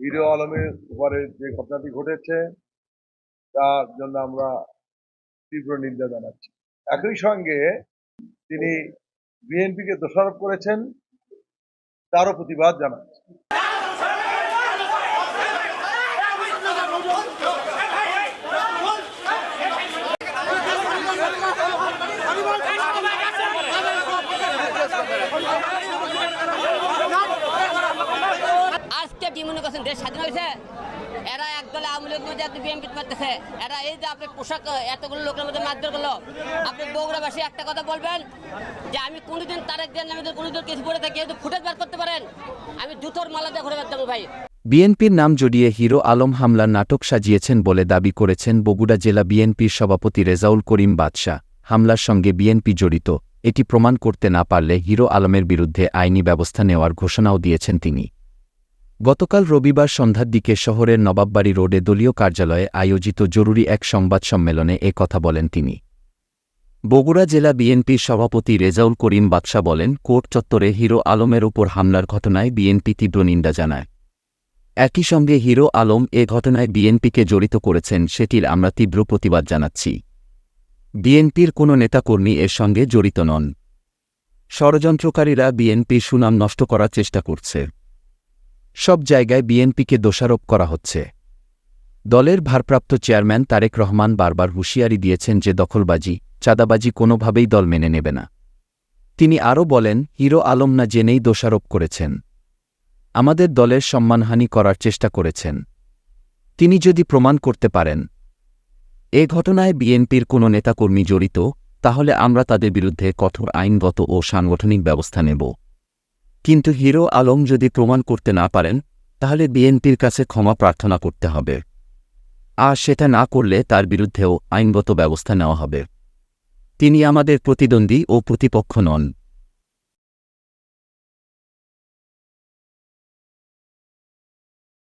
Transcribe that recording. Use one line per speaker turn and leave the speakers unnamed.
Hero আলমের উপরে যে ঘটনাটি ঘটেছে, তার জন্য আমরা তীব্র নিন্দা জানাচ্ছি। একই সঙ্গে তিনি বিএনপিকে দোষারোপ করেছেন, তারও প্রতিবাদ জানাচ্ছি।
আজকে কি মনে করছেন, দেশ স্বাধীন হয়েছে? এরা একদলে আওয়ামী লীগের মধ্যে একদম বিএনপি মারতেছে এরা এই যে আপনি পোশাক, এতগুলো লোকের মধ্যে মারধর করল, আপনি বগুড়াবাসী একটা কথা বলবেন? যে আমি কোনোদিন তারেক দেন আমি কোনোদিন কিছু পড়ে থাকি একটু ফুটেজ বার করতে পারেন, আমি জুতোর মালা দিয়ে ঘুরে বেড়াতে ভাই।
বিএনপির নাম জড়িয়ে হিরো আলম হামলার নাটক সাজিয়েছেন বলে দাবি করেছেন বগুড়া জেলা বিএনপির সভাপতি রেজাউল করিম বাদশাহ। হামলার সঙ্গে বিএনপি জড়িত, এটি প্রমাণ করতে না পারলে হিরো আলমের বিরুদ্ধে আইনি ব্যবস্থা নেওয়ার ঘোষণাও দিয়েছেন তিনি। গতকাল রবিবার সন্ধ্যার দিকে শহরের নবাববাড়ি রোডে দলীয় কার্যালয়ে আয়োজিত জরুরি এক সংবাদ সম্মেলনে এ কথা বলেন তিনি। বগুড়া জেলা বিএনপির সভাপতি রেজাউল করিম বাদশা বলেন, কোর্ট চত্বরে হিরো আলমের ওপর হামলার ঘটনায় বিএনপি তীব্র নিন্দা জানায়। একই সঙ্গে হিরো আলম এ ঘটনায় বিএনপিকে জড়িত করেছেন, সেটির আমরা তীব্র প্রতিবাদ জানাচ্ছি। বিএনপির কোনো নেতাকর্মী এর সঙ্গে জড়িত নন। ষড়যন্ত্রকারীরা বিএনপির সুনাম নষ্ট করার চেষ্টা করছে। সব জায়গায় বিএনপিকে দোষারোপ করা হচ্ছে। দলের ভারপ্রাপ্ত চেয়ারম্যান তারেক রহমান বারবার হুঁশিয়ারি দিয়েছেন যে দখলবাজি, চাঁদাবাজি কোনোভাবেই দল মেনে নেবে না। তিনি আরও বলেন, হিরো আলম না জেনেই দোষারোপ করেছেন। আমাদের দলের সম্মানহানি করার চেষ্টা করেছেন। তিনি যদি প্রমাণ করতে পারেন। এ ঘটনায় বিএনপির কোনো নেতাকর্মী জড়িত, তাহলে আমরা তাদের বিরুদ্ধে কঠোর আইনগত ও সাংগঠনিক ব্যবস্থা নেব। কিন্তু হিরো আলম যদি প্রমাণ করতে না পারেন, তাহলে বিএনপির কাছে ক্ষমা প্রার্থনা করতে হবে। আর সেটা না করলে তার বিরুদ্ধেও আইনগত ব্যবস্থা নেওয়া হবে। তিনি আমাদের প্রতিদ্বন্দ্বী ও প্রতিপক্ষ নন।